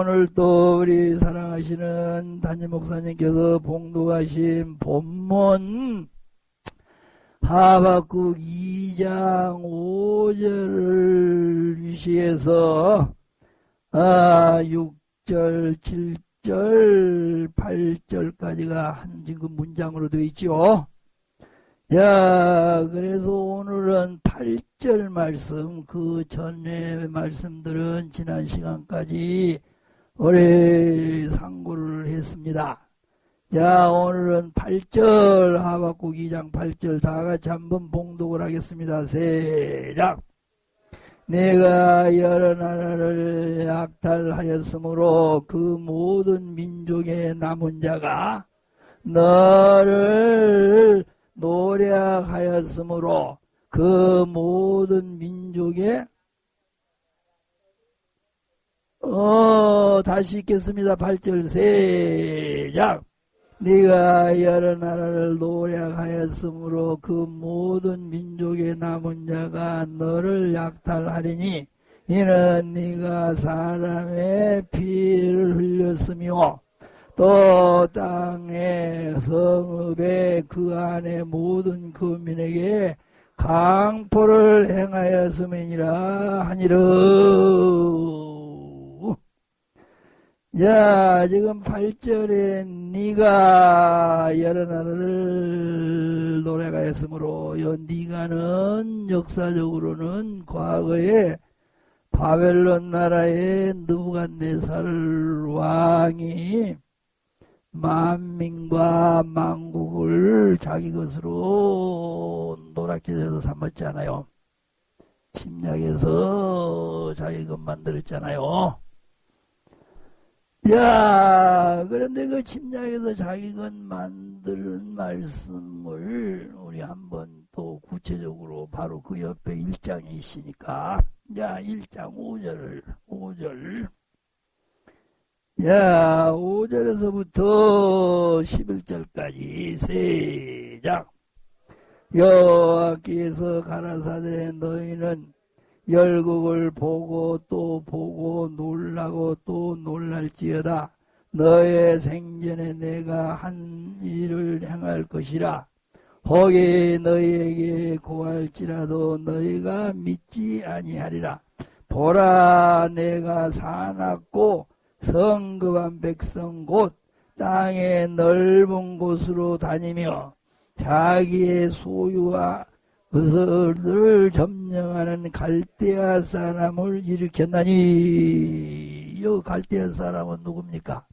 오늘 또 우리 사랑하시는 담임 목사님께서 봉독하신 본문 하박국 2장 5절을 위시해서 아 6절 7절 8절까지가 한 지금 문장으로 되어 있죠. 야, 그래서 오늘은 8절 말씀, 그 전에 말씀들은 지난 시간까지 오래 상고를 했습니다. 자, 오늘은 8절, 하박국 2장 8절 다 같이 한번 봉독을 하겠습니다. 세작! 내가 여러 나라를 약탈하였으므로 그 모든 민족의 남은 자가 너를 노력하였으므로 그 모든 민족의 어 다시 읽겠습니다. 8절 세작 네가 여러 나라를 노력하였으므로 그 모든 민족의 남은 자가 너를 약탈하리니 이는 네가 사람의 피를 흘렸으며 또 땅의 성읍에 그 안에 모든 거민에게 강포를 행하였음이니라 하니라. 자, 지금 8절에 네가 여러 나라를 노래가했으므로 요 네가는 역사적으로는 과거에 바벨론 나라의 느부갓네살 왕이 만민과 만국을 자기 것으로 노랗게해서 삼았잖아요. 침략해서 자기 것 만들었잖아요. 야, 그런데 그 침략해서 자기 것 만드는 말씀을 우리 한번 또 구체적으로 바로 그 옆에 1장에 있으니까, 야, 1장 5절을, 5절. 야, 5절에서부터 11절까지 세작. 여호와께서 가라사대 너희는 열국을 보고 또 보고 놀라고 또 놀랄지어다. 너의 생전에 내가 한 일을 행할 것이라. 혹이 너희에게 고할지라도 너희가 믿지 아니하리라. 보라 내가 사납고 성급한 백성 곧 땅의 넓은 곳으로 다니며 자기의 소유와 그것을 점령하는 갈대아 사람을 일으켰나니 이 갈대아 사람은 누굽니까?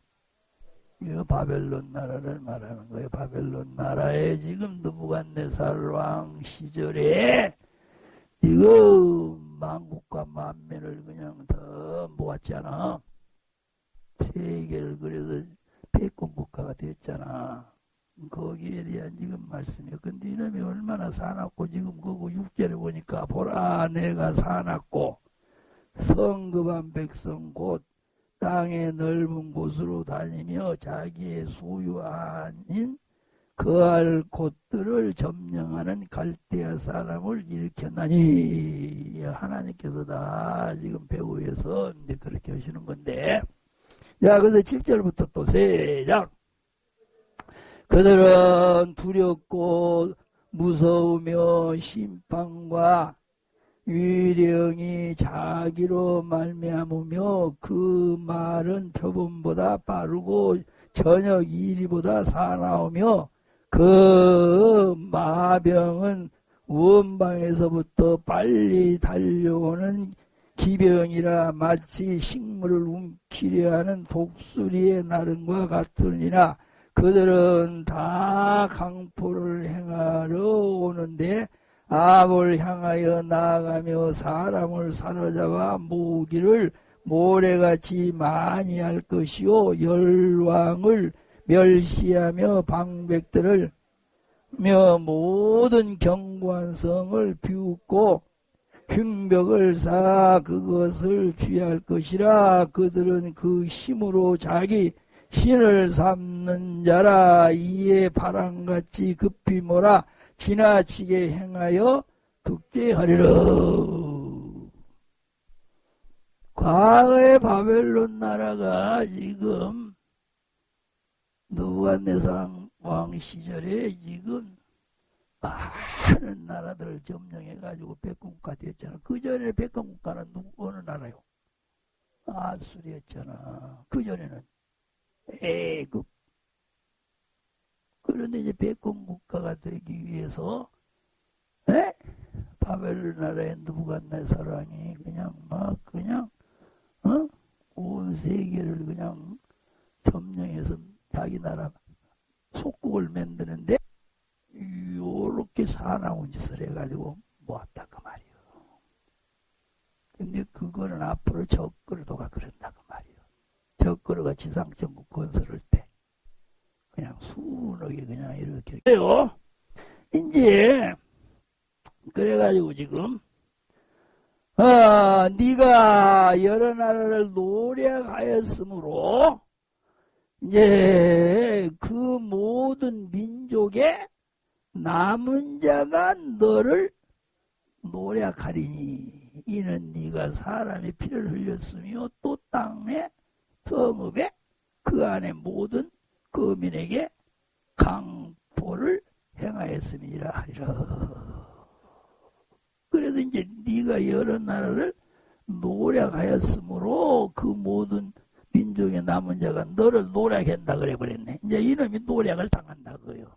이 바벨론 나라를 말하는 거예요. 바벨론 나라에 지금 느부갓네살 왕 시절에 이거 만국과 만민을 그냥 더 모았잖아. 세계를 그래서 패권 국가가 됐잖아. 거기에 대한 지금 말씀이요. 근데 이놈이 얼마나 사납고 지금 그거 육절에 보니까 보라 내가 사납고 성급한 백성 곧 땅의 넓은 곳으로 다니며 자기의 소유 아닌 그할 곳들을 점령하는 갈대아 사람을 일으켰나니. 하나님께서 다 지금 배후에서 이제 그렇게 하시는 건데. 자 그래서 7절부터 또 세작 그들은 두렵고 무서우며 심판과 위령이 자기로 말미암으며 그 말은 표본보다 빠르고 저녁 이리보다 사나우며 그 마병은 원방에서부터 빨리 달려오는 기병이라 마치 식물을 움키려 하는 독수리의 나름과 같으니라 그들은 다 강포를 행하러 오는데 암을 향하여 나아가며 사람을 사로잡아 모기를 모래같이 많이 할 것이요. 열왕을 멸시하며 방백들을 며 모든 경관 성을 비웃고 흉벽을 쌓아 그것을 취할 것이라. 그들은 그 힘으로 자기 신을 삼는 자라 이에 바람같이 급히 몰아 지나치게 행하여 듣게 하리라. 과거의 바벨론 나라가 지금 누부갓네살 왕 시절에 지금 많은 나라들을 점령해가지고 백군국가 됐잖아. 그 전에 백군국가는 누구 어느 나라요? 아수리였잖아. 그 전에는 애굽. 그런데 이제 백군국가가 되기 위해서 에? 바벨론 나라의 누부갓네살 왕이 그냥 막 그냥 어? 온 세계를 그냥 점령해서 자기 나라 속국을 만드는데 요렇게 사나운 짓을 해가지고 모았다 그 말이요. 근데 그거는 앞으로 적그루도가 그런다 그 말이요. 적그루가 지상천국 건설할 때 그냥 순하게 그냥 이렇게 그래요. 이제 그래가지고 지금 아, 네가 여러 나라를 노력하였으므로 이제 그 모든 민족의 남은 자가 너를 노력하리니 이는 네가 사람의 피를 흘렸으며 또 땅의 성읍에 그 안에 모든 거민에게 강포를 행하였음이라 하리라. 그래서 이제 네가 여러 나라를 노력하였으므로 그 모든 민족의 남은 자가 너를 노력한다 그래 버렸네. 이제 이놈이 노력을 당한다 그요.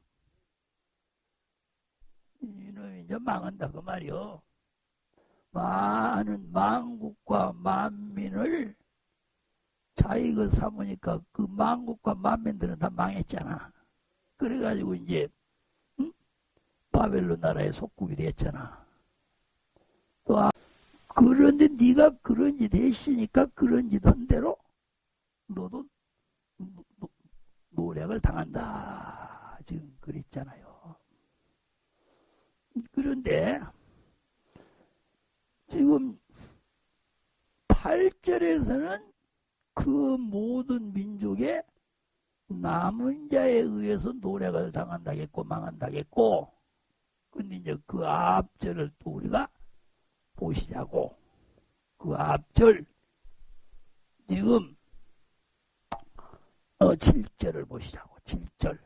이놈이 이제 망한다 그 말이요. 많은 만국과 만민을 자기가 삼으니까 그 만국과 만민들은 다 망했잖아. 그래가지고 이제 응? 바벨론 나라의 속국이 됐잖아. 또 아, 그런데 네가 그런 짓 했으니까 그런 짓 한 대로 너도 노력을 당한다. 지금 그랬잖아요. 그런데 지금 8절에서는 그 모든 민족의 남은 자에 의해서 노력을 당한다겠고 망한다겠고 근데 이제 그 앞절을 또 우리가 보시자고. 그 앞절. 지금 어 7절을 보시자고 7절.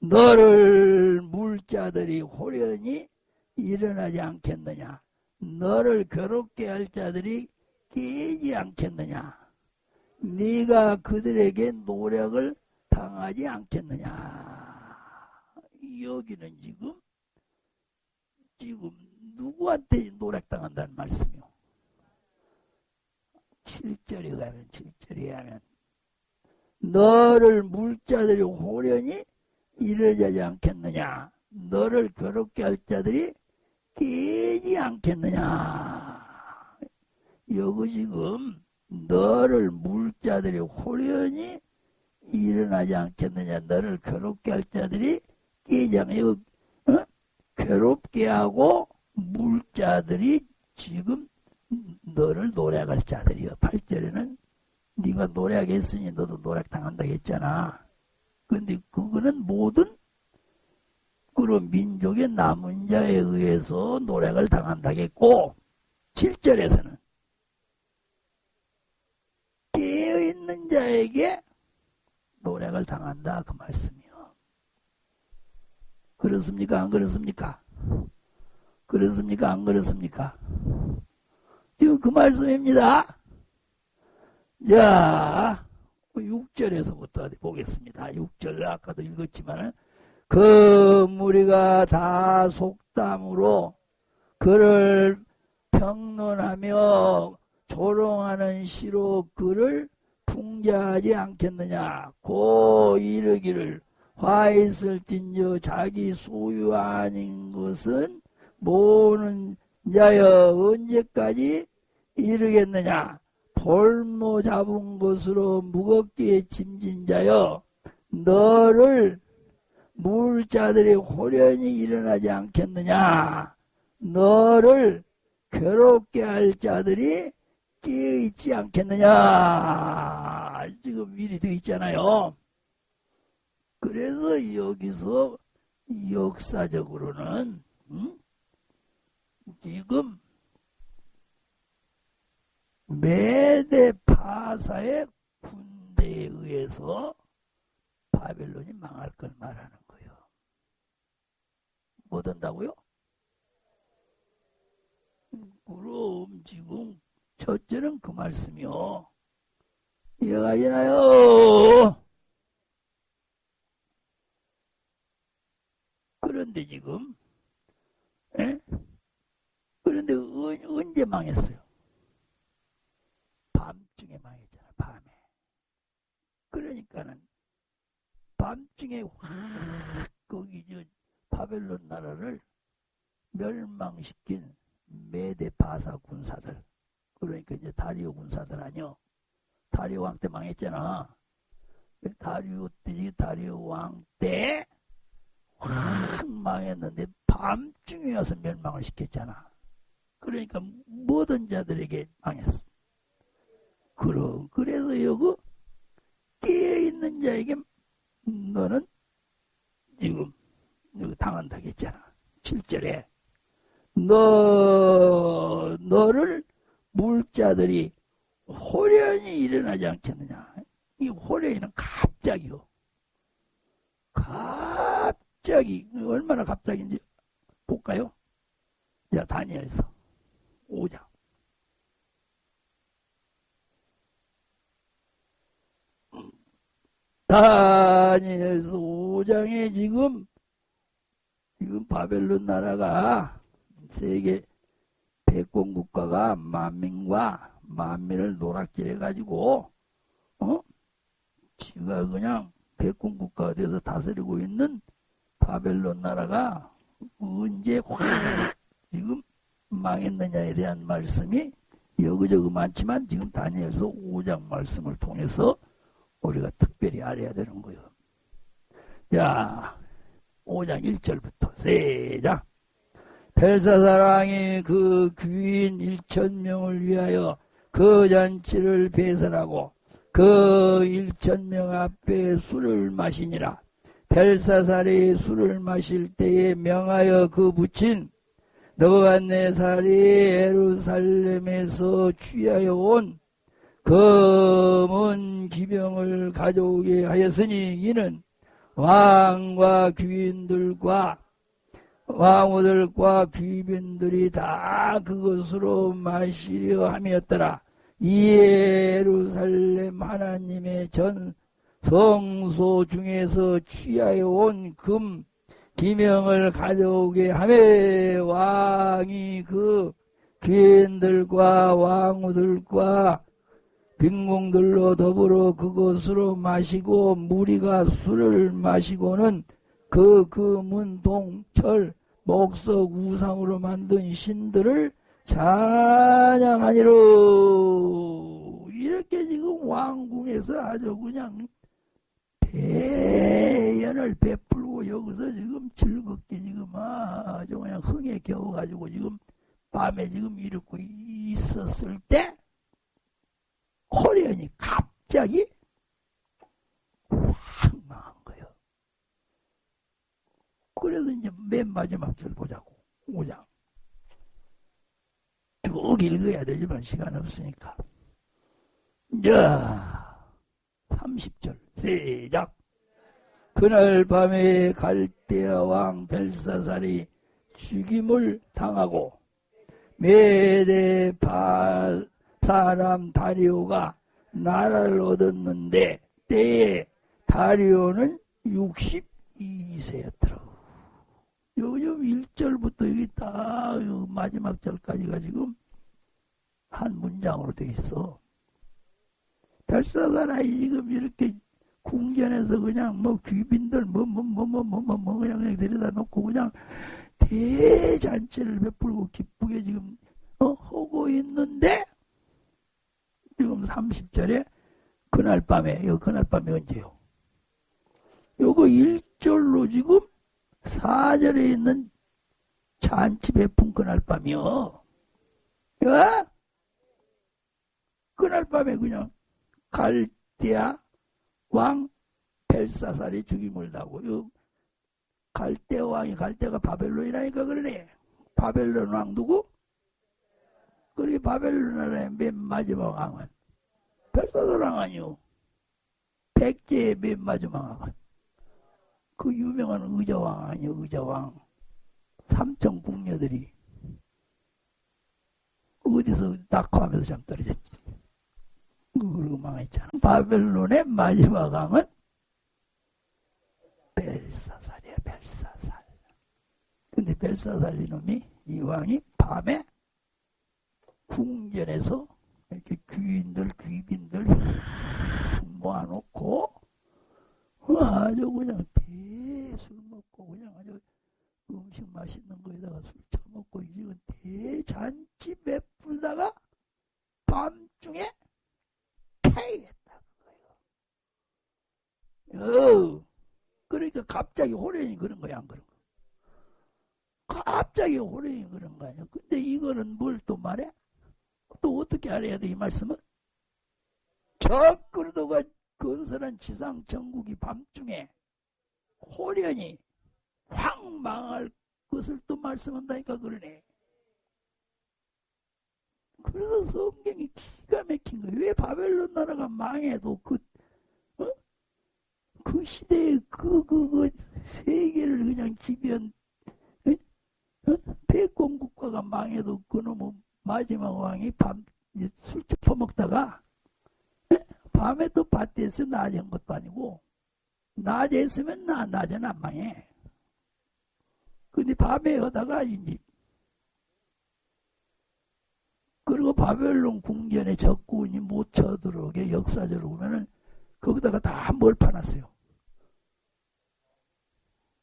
너를 물자들이 호련히 일어나지 않겠느냐. 너를 괴롭게 할 자들이 깨지 않겠느냐? 네가 그들에게 노력을 당하지 않겠느냐? 여기는 지금 지금 누구한테 노력당한다는 말씀이요? 7절에 가면 7절에 하면 너를 물자들이 호련히 이르지 않겠느냐? 너를 괴롭게 할 자들이 깨지 않겠느냐 여기 지금 너를 물 자들이 호련히 일어나지 않겠느냐. 너를 괴롭게 할 자들이 않 어? 괴롭게 하고 물 자들이 지금 너를 노력할 자들이요 8절에는 네가 노력했으니 너도 노력당한다 했잖아. 근데 그거는 모든 그런 민족의 남은 자에 의해서 노력을 당한다겠고 7절에서는 깨어있는 자에게 노력을 당한다 그 말씀이요. 그렇습니까? 안 그렇습니까? 그렇습니까? 안 그렇습니까? 지금 그 말씀입니다. 자 6절에서부터 어디 보겠습니다. 6절 아까도 읽었지만은 그 무리가 다 속담으로 그를 평론하며 조롱하는 시로 그를 풍자하지 않겠느냐. 고 이르기를 화 있을진저 자기 소유 아닌 것은 모는 자여 언제까지 이르겠느냐. 볼모 잡은 것으로 무겁게 짐진 자여 너를 물자들이 호련히 일어나지 않겠느냐. 너를 괴롭게 할 자들이 깨어 있지 않겠느냐 지금 미리 되어 있잖아요 그래서 여기서 역사적으로는 음? 지금 메대 파사의 군대에 의해서 바벨론이 망할 걸 말하는 거예요. 뭐 된다고요? 그럼 지금 첫째는 그 말씀이요. 이해가 되나요? 그런데 지금, 에? 그런데 어- 언제 망했어요? 밤중에 망했잖아, 밤에. 그러니까는 밤중에 확 거기 저 바벨론 나라를 멸망시킨 메대 바사 군사들. 그러니까 이제 다리오 군사들 아니요. 다리오 왕 때 망했잖아. 다리오 때, 다리오 왕 때, 확 망했는데 밤중에 와서 멸망을 시켰잖아. 그러니까 모든 자들에게 망했어. 그럼, 그래서 여기 깨어있는 자에게 너는 지금 당한다고 했잖아. 7절에. 너, 너를 물자들이 호련히 일어나지 않겠느냐. 이 호련히는 갑자기요. 갑자기, 얼마나 갑자기인지 볼까요? 자, 다니엘서 5장. 다니엘서 5장에 지금, 지금 바벨론 나라가 세계 백공 국가가 만민과 만민을 노락질해 가지고 어? 지가 그냥 백공 국가가 돼서 다스리고 있는 바벨론 나라가 언제 확 지금 망했느냐에 대한 말씀이 여기저기 많지만 지금 다니엘서 5장 말씀을 통해서 우리가 특별히 알아야 되는 거예요. 자, 5장 1절부터 세장 벨사사랑이 그 귀인 1천명을 위하여 그 잔치를 배설하고 그 1천명 앞에 술을 마시니라. 벨사살이 술을 마실 때에 명하여 그 붙인 너부갓네살이 예루살렘에서 취하여 온 검은 기병을 가져오게 하였으니 이는 왕과 귀인들과 왕후들과 귀빈들이 다 그것으로 마시려 함이었더라. 예루살렘 하나님의 전 성소 중에서 취하여 온 금 기명을 가져오게 하매 왕이 그 귀인들과 왕후들과 빈공들로 더불어 그것으로 마시고 무리가 술을 마시고는 그 금은 동철 목석 우상으로 만든 신들을 찬양하니로. 이렇게 지금 왕궁에서 아주 그냥 대연을 베풀고 여기서 지금 즐겁게 지금 아주 그냥 흥에 겨워가지고 지금 밤에 지금 이렇게 있었을 때 호련이 갑자기 확 망한 거예요. 그래서 이제 맨 마지막 절 보자고. 5장. 쭉 읽어야 되지만 시간 없으니까. 자, 30절. 시작. 그날 밤에 갈대아 왕 벨사살이 죽임을 당하고 바 사람 다리오가 나라를 얻었는데 때에 다리오는 62세였더라. 요즘 1절부터 여기 딱 마지막 절까지가 지금 한 문장으로 돼 있어. 벨사사라이 지금 이렇게 궁전에서 그냥 뭐 귀빈들 뭐 뭐 뭐 뭐 뭐뭐 뭐 그냥 데려다 놓고 그냥 대잔치를 베풀고 기쁘게 지금 어, 하고 있는데 지금 30절에 그날 밤에 이 그날 밤에 언제요? 요거 1절로 지금 4절에 있는 베푼 그날 밤이요. 어? 그날 밤에 그냥 갈대아 왕 벨사살이 죽임을 당하고 요 갈대 왕이 갈대가 바벨론이라니까 그러네. 바벨론 왕 누구? 그리 바벨론 나라의 맨 마지막 왕은 벨사도랑 아니요. 백제의 맨 마지막 왕은 그 유명한 의자왕 아니요 의자왕 삼천 궁녀들이 어디서 낙하하면서 잠 떨어졌지. 그러고 망했잖아. 바벨론의 마지막 왕은 벨사살이야, 벨사살. 근데 벨사살 이놈이, 이 왕이 밤에 궁전에서 이렇게 귀인들, 귀빈들 모아놓고 아주 그냥 음식 맛있는 거에다가 술 처먹고 이건 대잔치 베풀다가 밤중에 패했다 그거예요. 어. 그러니까 갑자기 호련이 그런 거야 안 그런 거? 갑자기 호련이 그런 거 아니야? 근데 이거는 뭘 또 말해? 또 어떻게 알아야 돼 이 말씀은? 저 그리도가 건설한 지상 전국이 밤중에 호련이 확 망할 것을 또 말씀한다니까 그러네. 그래서 성경이 기가 막힌 거예요. 왜 바벨론 나라가 망해도 그, 어? 그 시대에 그, 그, 그, 세계를 그냥 지배한, 어? 패권 국가가 망해도 그놈의 마지막 왕이 밤, 술 처먹다가, 밤에 또 밭에서 낮에 한 것도 아니고, 낮에 했으면 나, 낮에는 안 망해. 근데 밤에 하다가 이제 그리고 바벨론 궁전에 적군이 못 쳐들어오게 역사적으로 보면은 거기다가 다 뭘 파놨어요.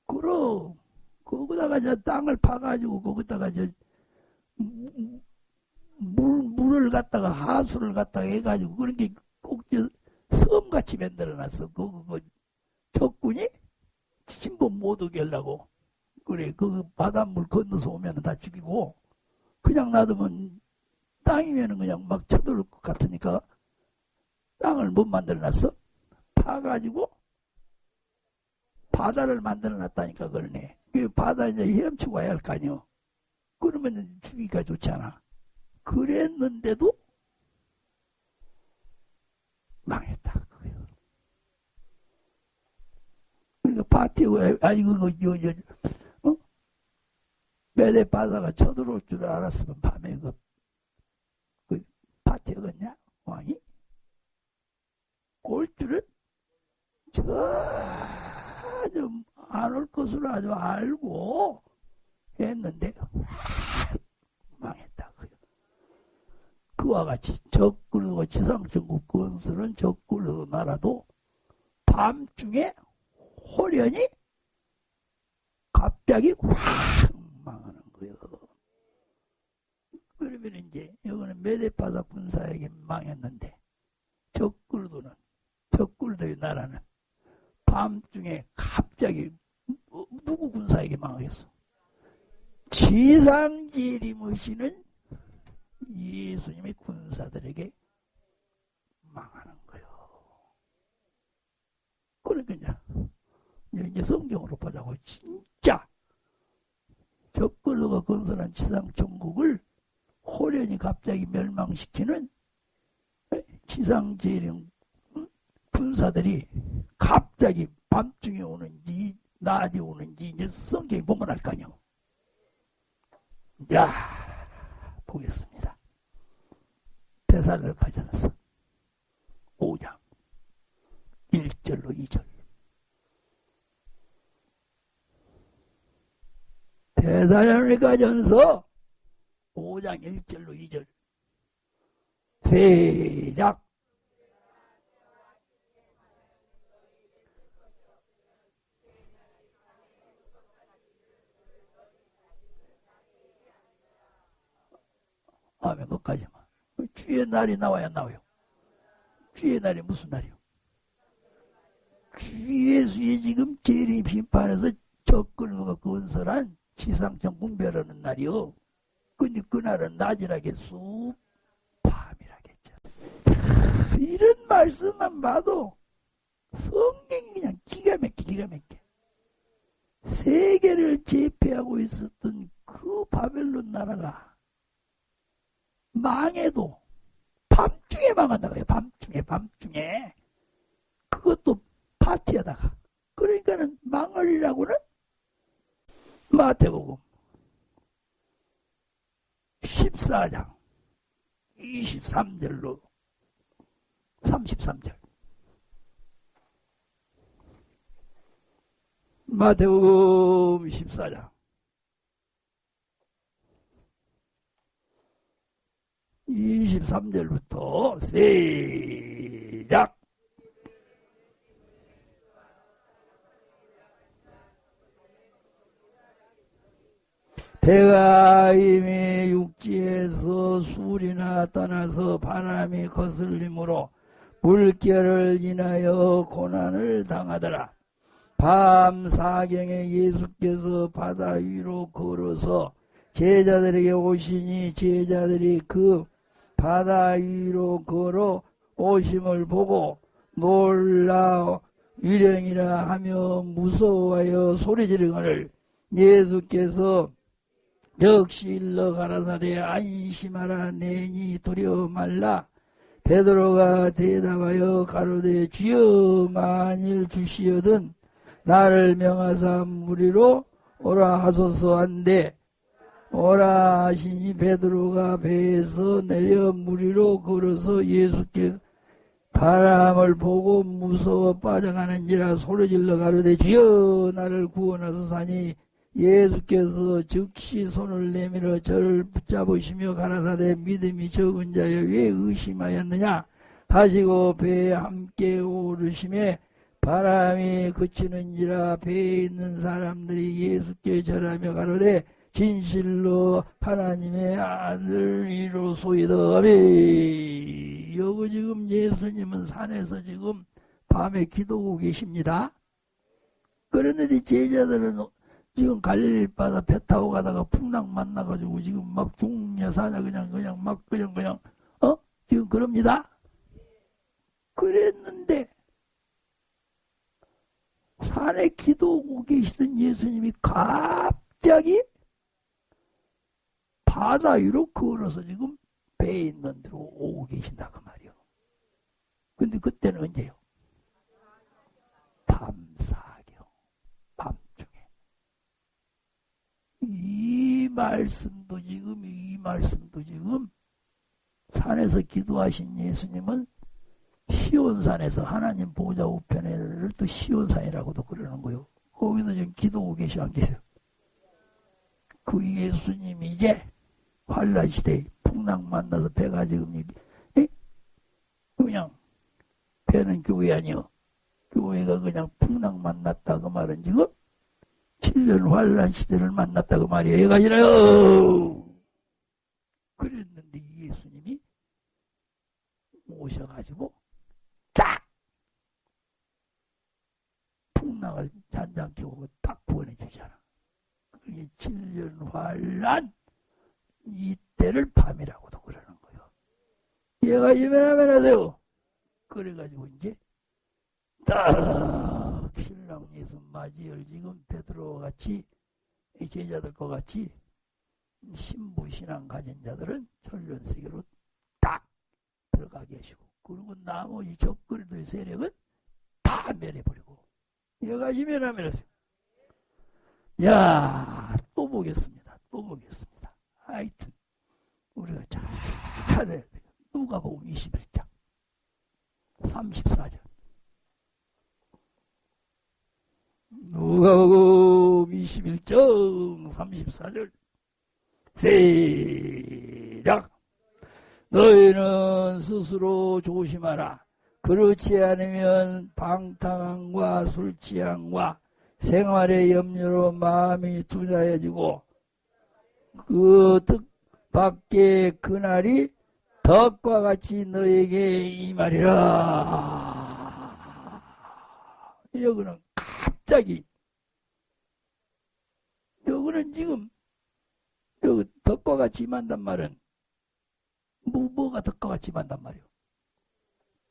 그럼 거기다가 저 땅을 파가지고 거기다가 저 물, 물을 갖다가 하수를 갖다가 해가지고 그런 게꼭저 섬같이 만들어놨어. 그, 그, 적군이 신분 못 오게 하려고. 그래, 그 바닷물 건너서 오면 다 죽이고, 그냥 놔두면 땅이면은 그냥 막 쳐들을 것 같으니까 땅을 못 만들어 놨어? 파가지고 바다를 만들어 놨다니까 그러네. 그 바다 이제 헤엄치고 와야 할 거 아니요. 그러면 죽이기가 좋잖아. 그랬는데도 망했다. 그거요. 그러니까 파티에, 아, 이거, 그, 요, 요, 어? 매대 바다가 쳐들어올 줄 알았으면 밤에 그 파티였냐? 왕이? 올 줄은 전혀 안올 것으로 아주 알고 했는데 망했다. 그와 같이 적그루고 지상천국 건설은 적그루 나라도 밤중에 호련히 갑자기 확 거예요. 그러면 이제 이거는 메데파사 군사에게 망했는데 적굴도는 적굴도의 나라는 밤중에 갑자기 어, 누구 군사에게 망하겠어? 지상지리무시는 예수님의 군사들에게 망하는 거요. 그러니까 이제 성경으로 보자고 진짜 적글로가 건설한 지상천국을 호련이 갑자기 멸망시키는 지상재령 군사들이 갑자기 밤중에 오는지 낮에 오는지 이제 성경에 보면 알거 아니요. 야 보겠습니다. 대사를 가져서 5장. 1절로 2절 대사를 가져서 5장 1절로 2절. 세작. 아멘 그까지만. 주의 날이 나와야 나와요. 주의 날이 무슨 날이요? 주 예수의 지금 재림 심판에서 적근과 건설한 지상청 분별하는 날이요 근데 그날은 낮이라겠소 밤이라겠죠 이런 말씀만 봐도 성경이 그냥 기가 막혀 기가 막혀 세계를 제패하고 있었던 그 바벨론 나라가 망해도 밤중에 망한다고요. 밤중에, 밤중에. 그것도 파티하다가. 그러니까는 망을이라고는 마태복음 14장 23절로 33절. 마태복음 14장 23절부터 시작. 배가 이미 육지에서 술이나 떠나서 바람이 거슬림으로 물결을 인하여 고난을 당하더라. 밤 사경에 예수께서 바다 위로 걸어서 제자들에게 오시니 제자들이 그 바다 위로 걸어 오심을 보고 놀라 유령이라 하며 무서워하여 소리 지르거늘 예수께서 역시 일러 가라사대 안심하라 내니 두려워 말라. 베드로가 대답하여 가로되 주여 만일 주시어든 나를 명하사 무리로 오라 하소서 한데 오라 하시니 베드로가 배에서 내려 무리로 걸어서 예수께 바람을 보고 무서워 빠져가는지라 소리질러 가로되 주여 나를 구원하소서 하니 예수께서 즉시 손을 내밀어 저를 붙잡으시며 가라사대 믿음이 적은 자여 왜 의심하였느냐? 하시고 배에 함께 오르심에 바람이 그치는지라 배에 있는 사람들이 예수께 절하며 가로되 진실로 하나님의 아들이로소이다. 아멘. 여기 지금 예수님은 산에서 지금 밤에 기도하고 계십니다. 그런데 제자들은 지금 갈릴리 바다 배 타고 가다가 풍랑 만나가지고 지금 막 중녀 사냐 그냥 그냥 막 그냥 그냥 어 지금 그럽니다. 그랬는데 산에 기도하고 계시던 예수님이 갑자기 바다 위로 걸어서 지금 배에 있는 데로 오고 계신다 그 말이요. 근데 그때는 언제요? 밤사경 밤중에 이 말씀도 지금 이 말씀도 지금 산에서 기도하신 예수님은 시온산에서 하나님 보좌 우편에를 또 시온산이라고도 그러는 거요. 거기서 지금 기도하고 계시 안 계세요? 그 예수님이 이제 환란 시대에 풍랑 만나서 배가 지금 에? 그냥 배는 교회 아니요. 교회가 그냥 풍랑 만났다 그 말은 지금 7년 환란 시대를 만났다 그 말이에요. 아니라요. 그랬는데 예수님이 오셔가지고 딱 풍랑을 잔잔케 오고 딱 구원해 주잖아. 그게 7년 환란 이때를 밤이라고도 그러는 거예요. 얘가 예매하면 하세요. 그래가지고 이제 딱 신랑 예수 맞이열 지금 베드로와 같이 제자들과 같이 신부 신앙 가진 자들은 천년세계로 딱 들어가 계시고 그리고 나머지 적그리도의 세력은 다 멸해버리고 여가지 멸하면서 야또 보겠습니다. 또 보겠습니다. 하여튼 우리가 잘 해야 돼요. 누가복음 21장 34절 누가복음 21장 34절. 시작! 너희는 스스로 조심하라. 그렇지 않으면 방탕함과 술 취함과 생활의 염려로 마음이 투자해지고 그 뜻밖의 그날이 덕과 같이 너에게 임하리라. 여기는 갑자기 여기는 지금 여기 덕과 같이 임한단 말은 뭐, 뭐가 덕과 같이 임한단 말이요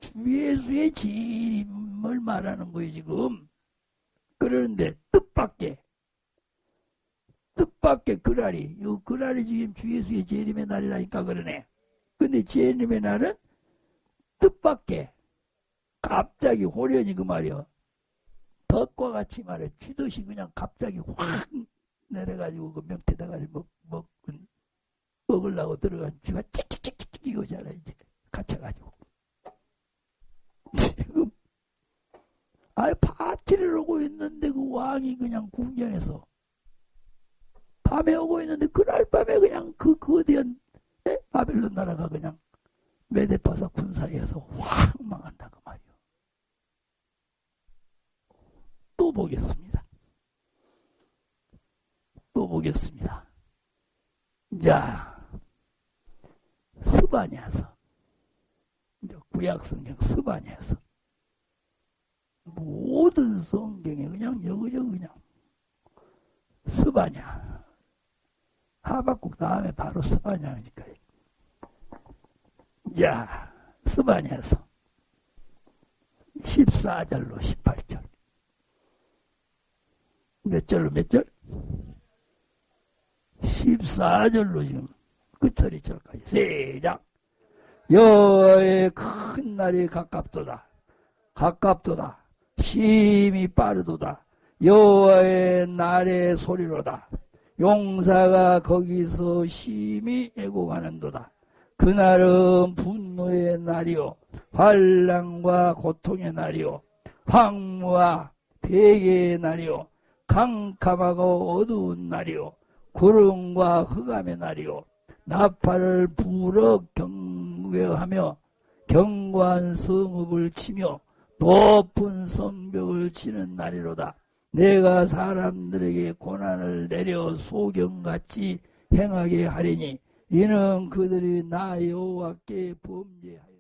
주 예수의 재림을 말하는 거예요 지금. 그러는데 뜻밖의 뜻밖의 그날이 요 그날이 지금 주 예수의 재림의 날이라니까 그러네. 근데 제님의 날은 뜻밖의 갑자기 호련이 그 말이요. 덕과 같이 말해. 쥐듯이 그냥 갑자기 확 내려가지고 그 명태다가 먹, 먹, 먹으려고 들어간 쥐가 찍찍찍찍 이거잖아 이제. 갇혀가지고. 지금 아예 파티를 하고 있는데 그 왕이 그냥 궁전에서 밤에 오고 있는데 그날 밤에 그냥 그 거대한 에? 바벨론 나라가 그냥 메데파사 군사에서 확망한다 그 말이요. 또 보겠습니다. 또 보겠습니다. 자, 스바냐서 이제 구약 성경 스바냐서 모든 성경에 그냥 여기저기 그냥 스바냐 하박국 다음에 바로 스바냐니까 자 스바냐서 14절로 18절 몇 절로 몇 절? 14절로 지금 끝처리 절까지. 시작. 여호와의 큰 날이 가깝도다. 가깝도다. 심히 빠르도다. 여호와의 날의 소리로다. 용사가 거기서 심히 애고가는도다. 그날은 분노의 날이요 환란과 고통의 날이요 황무와 베개의 날이요 캄캄하고 어두운 날이요. 구름과 흑암의 날이요. 나팔을 불어 경외하며 경관 성읍을 치며 높은 성벽을 치는 날이로다. 내가 사람들에게 고난을 내려 소경같이 행하게 하리니 이는 그들이 나 여호와께 범죄하여